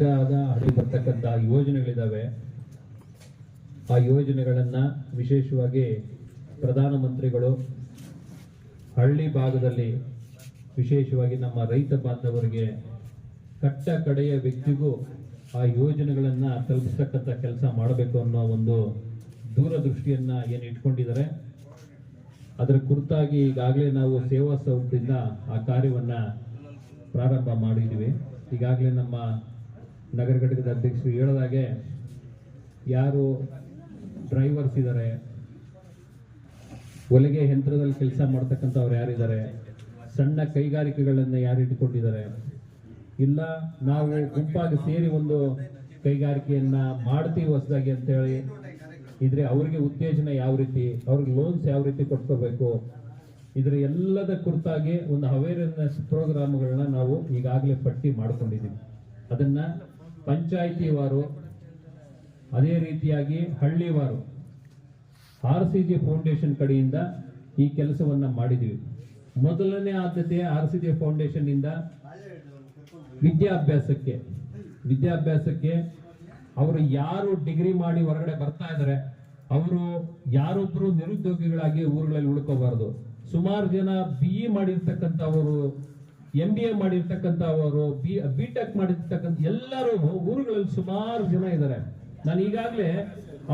ಸರ್ಕಾರದ ಅಡಿ ಬರ್ತಕ್ಕಂಥ ಯೋಜನೆಗಳಿದ್ದಾವೆ ಆ ಯೋಜನೆಗಳನ್ನು ವಿಶೇಷವಾಗಿ ಪ್ರಧಾನಮಂತ್ರಿಗಳು ಹಳ್ಳಿ ಭಾಗದಲ್ಲಿ ವಿಶೇಷವಾಗಿ ನಮ್ಮ ರೈತ ಬಾಂಧವರಿಗೆ ಕಟ್ಟ ಕಡೆಯ ವ್ಯಕ್ತಿಗೂ ಆ ಯೋಜನೆಗಳನ್ನು ತಲುಪಿಸ್ತಕ್ಕಂಥ ಕೆಲಸ ಮಾಡಬೇಕು ಅನ್ನೋ ಒಂದು ದೂರದೃಷ್ಟಿಯನ್ನ ಏನು ಇಟ್ಕೊಂಡಿದ್ದಾರೆ. ಅದರ ಕುರಿತಾಗಿ ಈಗಾಗಲೇ ನಾವು ಸೇವಾ ಸೌಧದಿಂದ ಆ ಕಾರ್ಯವನ್ನ ಪ್ರಾರಂಭ ಮಾಡಿದ್ದೀವಿ. ಈಗಾಗಲೇ ನಮ್ಮ ನಗರ ಘಟಕದ ಅಧ್ಯಕ್ಷರು ಹೇಳಿದಾಗೆ ಯಾರು ಡ್ರೈವರ್ಸ್ ಇದ್ದಾರೆ ಹೊಲಿಗೆ ಯಂತ್ರದಲ್ಲಿ ಕೆಲಸ ಮಾಡ್ತಕ್ಕಂಥವ್ರು ಯಾರಿದ್ದಾರೆ ಸಣ್ಣ ಕೈಗಾರಿಕೆಗಳನ್ನು ಯಾರು ಇಟ್ಕೊಂಡಿದ್ದಾರೆ, ಇಲ್ಲ ನಾವು ಗುಂಪಾಗಿ ಸೇರಿ ಒಂದು ಕೈಗಾರಿಕೆಯನ್ನ ಮಾಡ್ತೀವಿ ಹೊಸದಾಗಿ ಅಂತೇಳಿ, ಇದ್ರೆ ಅವರಿಗೆ ಉತ್ತೇಜನ ಯಾವ ರೀತಿ, ಅವ್ರಿಗೆ ಲೋನ್ಸ್ ಯಾವ ರೀತಿ ಕೊಟ್ಕೋಬೇಕು, ಇದರ ಎಲ್ಲದ ಕುರಿತಾಗಿ ಒಂದು ಅವೇರ್ನೆಸ್ ಪ್ರೋಗ್ರಾಮ್ಗಳನ್ನ ನಾವು ಈಗಾಗಲೇ ಪಟ್ಟಿ ಮಾಡ್ಕೊಂಡಿದ್ದೀವಿ. ಅದನ್ನ ಪಂಚಾಯಿತಿವಾರು ಅದೇ ರೀತಿಯಾಗಿ ಹಳ್ಳಿವಾರು ಆರ್ ಸಿ ಜಿ ಫೌಂಡೇಶನ್ ಕಡೆಯಿಂದ ಈ ಕೆಲಸವನ್ನ ಮಾಡಿದ್ದೀವಿ ಮೊದಲನೇ ಆದ್ಯತೆ ಆರ್ ಸಿ ಜಿ ಫೌಂಡೇಶನ್ ಇಂದ ವಿದ್ಯಾಭ್ಯಾಸಕ್ಕೆ. ವಿದ್ಯಾಭ್ಯಾಸಕ್ಕೆ ಅವರು ಯಾರು ಡಿಗ್ರಿ ಮಾಡಿ ಹೊರಗಡೆ ಬರ್ತಾ ಇದ್ದಾರೆ, ಅವರು ಯಾರೊಬ್ಬರು ನಿರುದ್ಯೋಗಿಗಳಾಗಿ ಊರುಗಳಲ್ಲಿ ಉಳ್ಕೋಬಾರ್ದು. ಸುಮಾರು ಜನ ಬಿ ಇ ಮಾಡಿರ್ತಕ್ಕಂಥವರು ಎಂ ಬಿ ಎ ಮಾಡಿರ್ತಕ್ಕಂಥವರು ಬಿ ಬಿ ಟೆಕ್ ಮಾಡಿರ್ತಕ್ಕಂಥ ಎಲ್ಲರೂ ಊರುಗಳಲ್ಲಿ ಸುಮಾರು ಜನ ಇದ್ದಾರೆ. ನಾನು ಈಗಾಗಲೇ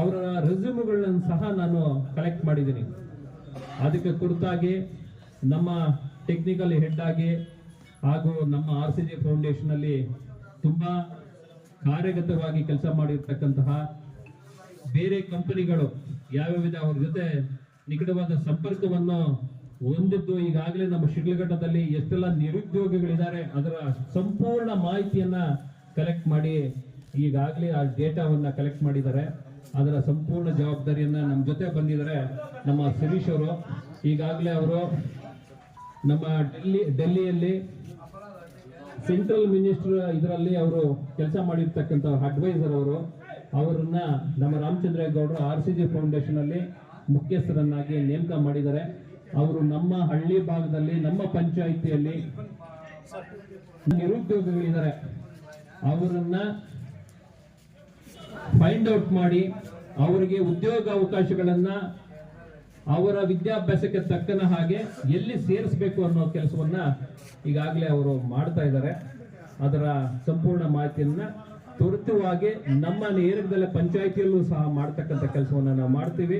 ಅವರ ರೆಸ್ಯೂಮ್ಗಳನ್ನ ಸಹ ನಾನು ಕಲೆಕ್ಟ್ ಮಾಡಿದ್ದೀನಿ. ಅದಕ್ಕೆ ಕುರಿತಾಗಿ ನಮ್ಮ ಟೆಕ್ನಿಕಲ್ ಹೆಡ್ ಆಗಿ ಹಾಗೂ ನಮ್ಮ ಆರ್ ಸಿ ಜಿ ಫೌಂಡೇಶನ್ ತುಂಬಾ ಕಾರ್ಯಗತವಾಗಿ ಕೆಲಸ ಮಾಡಿರ್ತಕ್ಕಂತಹ ಬೇರೆ ಕಂಪನಿಗಳು ಯಾವ್ಯಾವಿದೆ ಅವ್ರ ಜೊತೆ ನಿಕಟವಾದ ಸಂಪರ್ಕವನ್ನು ಹೊಂದಿದ್ದು ಈಗಾಗಲೇ ನಮ್ಮ ಶಿಡ್ಲಘಟ್ಟದಲ್ಲಿ ಎಷ್ಟೆಲ್ಲ ನಿರುದ್ಯೋಗಿಗಳಿದ್ದಾರೆ, ಅದರ ಸಂಪೂರ್ಣ ಮಾಹಿತಿಯನ್ನ ಕಲೆಕ್ಟ್ ಮಾಡಿ ಈಗಾಗಲೇ ಆ ಡೇಟಾವನ್ನ ಕಲೆಕ್ಟ್ ಮಾಡಿದ್ದಾರೆ. ಅದರ ಸಂಪೂರ್ಣ ಜವಾಬ್ದಾರಿಯನ್ನ ನಮ್ಮ ಜೊತೆ ಬಂದಿದ್ದಾರೆ ನಮ್ಮ ಸುರೀಶ್ ಅವರು. ಈಗಾಗಲೇ ಅವರು ನಮ್ಮ ಡೆಲ್ಲಿ, ಡೆಲ್ಲಿಯಲ್ಲಿ ಸೆಂಟ್ರಲ್ ಮಿನಿಸ್ಟರ್ ಇದರಲ್ಲಿ ಅವರು ಕೆಲಸ ಮಾಡಿರ್ತಕ್ಕಂಥ ಅಡ್ವೈಸರ್ ಅವರು. ಅವರನ್ನ ನಮ್ಮ ರಾಮಚಂದ್ರೇಗೌಡರು ಆರ್ ಸಿ ಜಿ ಫೌಂಡೇಶನ್ ಅಲ್ಲಿ ಮುಖ್ಯಸ್ಥರನ್ನಾಗಿ ನೇಮಕ ಮಾಡಿದ್ದಾರೆ. ಅವರು ನಮ್ಮ ಹಳ್ಳಿ ಭಾಗದಲ್ಲಿ ನಮ್ಮ ಪಂಚಾಯಿತಿಯಲ್ಲಿ ನಿರುದ್ಯೋಗಿಗಳಿದ್ದಾರೆ. ಅವರನ್ನ ಫೈಂಡ್ ಔಟ್ ಮಾಡಿ ಅವರಿಗೆ ಉದ್ಯೋಗ ಅವಕಾಶಗಳನ್ನ ಅವರ ವಿದ್ಯಾಭ್ಯಾಸಕ್ಕೆ ತಕ್ಕನ ಹಾಗೆ ಎಲ್ಲಿ ಸೇರಿಸಬೇಕು ಅನ್ನೋ ಕೆಲಸವನ್ನ ಈಗಾಗಲೇ ಅವರು ಮಾಡ್ತಾ ಇದ್ದಾರೆ. ಅದರ ಸಂಪೂರ್ಣ ಮಾಹಿತಿಯನ್ನ ತ್ವರಿತವಾಗಿ ನಮ್ಮ ನೇರದಲ್ಲೇ ಪಂಚಾಯಿತಿಯಲ್ಲೂ ಸಹ ಮಾಡ್ತಕ್ಕಂಥ ಕೆಲಸವನ್ನ ನಾವು ಮಾಡ್ತೀವಿ.